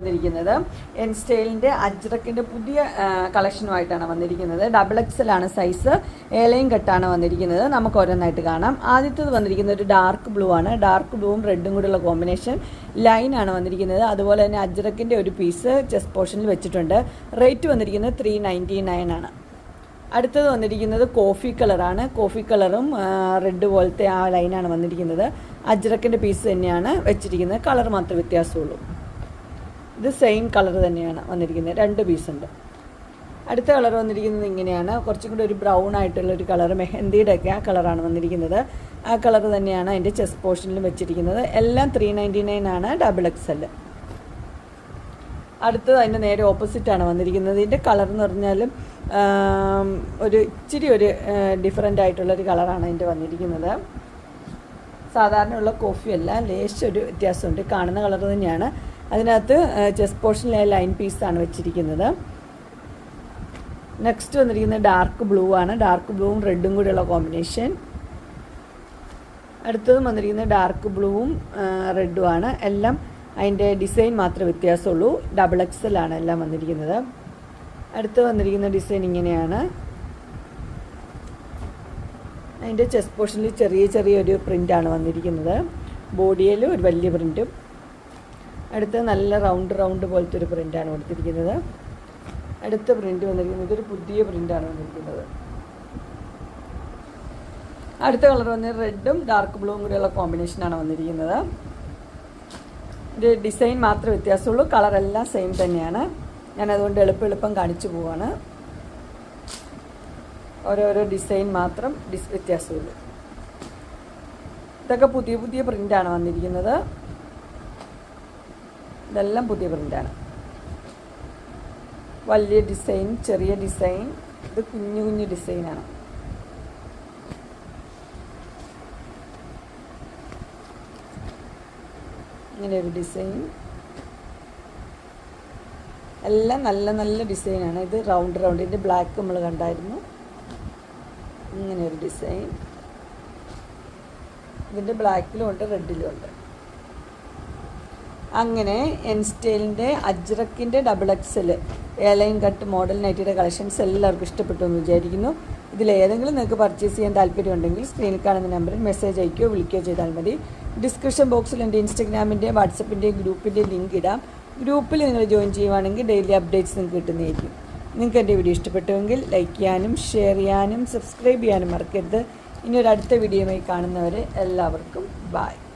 വന്നിരിക്കുന്നത്. എൻ സ്റ്റൈലിന്റെ അജ്രക്കിന്റെ പുതിയ കളക്ഷനുമായിട്ടാണ് വന്നിരിക്കുന്നത്. ഡബിൾ എക്സലാണ് സൈസ് ഏലയും കെട്ടാണ് വന്നിരിക്കുന്നത്. നമുക്ക് ഓരോന്നായിട്ട് കാണാം. ആദ്യത്തേത് വന്നിരിക്കുന്നത് ഒരു ഡാർക്ക് ബ്ലൂ ആണ്. ഡാർക്ക് ബ്ലൂവും റെഡും കൂടെയുള്ള കോമ്പിനേഷൻ ലൈനാണ് വന്നിരിക്കുന്നത്. അതുപോലെ തന്നെ അജ്രക്കിന്റെ ഒരു പീസ് ചെസ്റ്റ് പോർഷനിൽ വെച്ചിട്ടുണ്ട്. റേറ്റ് വന്നിരിക്കുന്നത് ത്രീ നയന്റി നയൻ ആണ്. അടുത്തത് വന്നിരിക്കുന്നത് കോഫി കളറാണ് കോഫി കളറും റെഡ് പോലത്തെ ആ ലൈനാണ് വന്നിരിക്കുന്നത്. അജ്രക്കിന്റെ പീസ് തന്നെയാണ് വെച്ചിരിക്കുന്നത്. കളർ മാത്രമേ വ്യത്യാസമുള്ളൂ. ഇത് സെയിം കളർ തന്നെയാണ് വന്നിരിക്കുന്നത്. രണ്ട് പീസ് ഉണ്ട്. അടുത്ത കളർ വന്നിരിക്കുന്നത് ഇങ്ങനെയാണ്. കുറച്ചും കൂടി ഒരു ബ്രൗൺ ആയിട്ടുള്ള ഒരു കളർ മെഹന്തിയുടെ ഒക്കെ ആ കളറാണ് വന്നിരിക്കുന്നത്. ആ കളർ തന്നെയാണ് അതിന്റെ ചെസ് പോർഷനിലും വെച്ചിരിക്കുന്നത്. എല്ലാം ത്രീ നയന്റി നയൻ ആണ് ഡബിൾ എക്സ് എൽ അടുത്തത് അതിന്റെ നേരെ ഓപ്പോസിറ്റാണ് വന്നിരിക്കുന്നത്. ഇതിന്റെ കളർ എന്ന് പറഞ്ഞാലും ഒരു ഇച്ചിരി ഒരു ഡിഫറെന്റ് ആയിട്ടുള്ളൊരു കളറാണ് അതിന്റെ വന്നിരിക്കുന്നത്. സാധാരണയുള്ള കോഫിയല്ല ലേശം ഒരു വ്യത്യാസമുണ്ട്. കാണുന്ന കളർ തന്നെയാണ്. അതിനകത്ത് ചെസ്റ്റ് പോർഷനിലെ ലൈൻ പീസാണ് വെച്ചിരിക്കുന്നത്. നെക്സ്റ്റ് വന്നിരിക്കുന്നത് ഡാർക്ക് ബ്ലൂ ആണ്. ഡാർക്ക് ബ്ലൂവും റെഡും കൂടെയുള്ള കോമ്പിനേഷൻ അടുത്തതും വന്നിരിക്കുന്നത് ഡാർക്ക് ബ്ലൂവും റെഡും ആണ്. എല്ലാം അതിന്റെ ഡിസൈൻ മാത്രമേ വ്യത്യാസമുള്ളൂ. ഡബിൾ എക്സൽ ആണ് എല്ലാം വന്നിരിക്കുന്നത്. അടുത്ത് വന്നിരിക്കുന്ന ഡിസൈൻ ഇങ്ങനെയാണ്. അതിന്റെ ചെസ്റ്റ് പോർഷനിൽ ചെറിയ ചെറിയൊരു പ്രിന്റാണ് വന്നിരിക്കുന്നത്. ബോഡിയിൽ ഒരു വലിയ പ്രിന്റും അടുത്ത് നല്ല റൗണ്ട് റൗണ്ട് പോലത്തെ ഒരു പ്രിന്റാണ് കൊടുത്തിരിക്കുന്നത്. അടുത്ത പ്രിന്റ് വന്നിരിക്കുന്നത് ഇതൊരു പുതിയ പ്രിന്റാണ് വന്നിരിക്കുന്നത്. അടുത്ത കളർ വന്ന് റെഡും ഡാർക്ക് ബ്ലൂവും കൂടെയുള്ള കോമ്പിനേഷനാണ് വന്നിരിക്കുന്നത്. ഇത് ഡിസൈൻ മാത്രമേ വ്യത്യാസമുള്ളൂ. കളറെല്ലാം സെയിം തന്നെയാണ്. ഞാൻ അതുകൊണ്ട് എളുപ്പം എളുപ്പം കാണിച്ചു പോവാണ്. ഓരോരോ ഡിസൈൻ മാത്രം ഡിസ് വ്യത്യാസമുള്ളൂ. ഇതൊക്കെ പുതിയ പുതിയ പ്രിന്റാണ് വന്നിരിക്കുന്നത്. ഇതെല്ലാം പുതിയ പ്രിന്റാണ് വലിയ ഡിസൈൻ ചെറിയ ഡിസൈൻ ഇത് കുഞ്ഞു കുഞ്ഞു ഡിസൈനാണ് ഇങ്ങനെ ഒരു ഡിസൈൻ എല്ലാം നല്ല നല്ല ഡിസൈനാണ് ഇത് റൗണ്ട് റൗണ്ട് ഇതിന്റെ ബ്ലാക്ക് നമ്മൾ കണ്ടായിരുന്നു. ഇങ്ങനെ ഒരു ഡിസൈൻ ഇതിന്റെ ബ്ലാക്കിലും ഉണ്ട് റെഡിലും ഉണ്ട്. അങ്ങനെ എൻ സ്റ്റൈലിന്റെ അജ്രക്കിന്റെ double XL airline cut model നൈറ്റിയുടെ collections എല്ലാവർക്കും ഇഷ്ടപ്പെട്ടു എന്ന് വിചാരിക്കുന്നു. ഇതിലേതെങ്കിലും നിങ്ങൾക്ക് പർച്ചേസ് ചെയ്യാൻ താല്പര്യമുണ്ടെങ്കിൽ സ്ക്രീനിൽ കാണുന്ന നമ്പറിൽ മെസ്സേജ് അയക്കുകയോ വിളിക്കുകയോ ചെയ്താൽ മതി. ഡിസ്ക്രിപ്ഷൻ ബോക്സിൽ എന്റെ ഇൻസ്റ്റഗ്രാമിന്റെയും വാട്സപ്പിന്റെയും ഗ്രൂപ്പിന്റെ ലിങ്ക് ഇടാം. ഗ്രൂപ്പിൽ നിങ്ങൾ ജോയിൻ ചെയ്യുവാണെങ്കിൽ ഡെയിലി അപ്ഡേറ്റ്സ് നിങ്ങൾക്ക് കിട്ടുന്നതായിരിക്കും. നിങ്ങൾക്ക് എന്റെ വീഡിയോ ഇഷ്ടപ്പെട്ടുവെങ്കിൽ ലൈക്ക് ചെയ്യാനും ഷെയർ ചെയ്യാനും സബ്സ്ക്രൈബ് ചെയ്യാനും മറക്കരുത്. ഇനി ഒരു അടുത്ത വീഡിയോയുമായി കാണുന്നവരെ എല്ലാവർക്കും ബായ്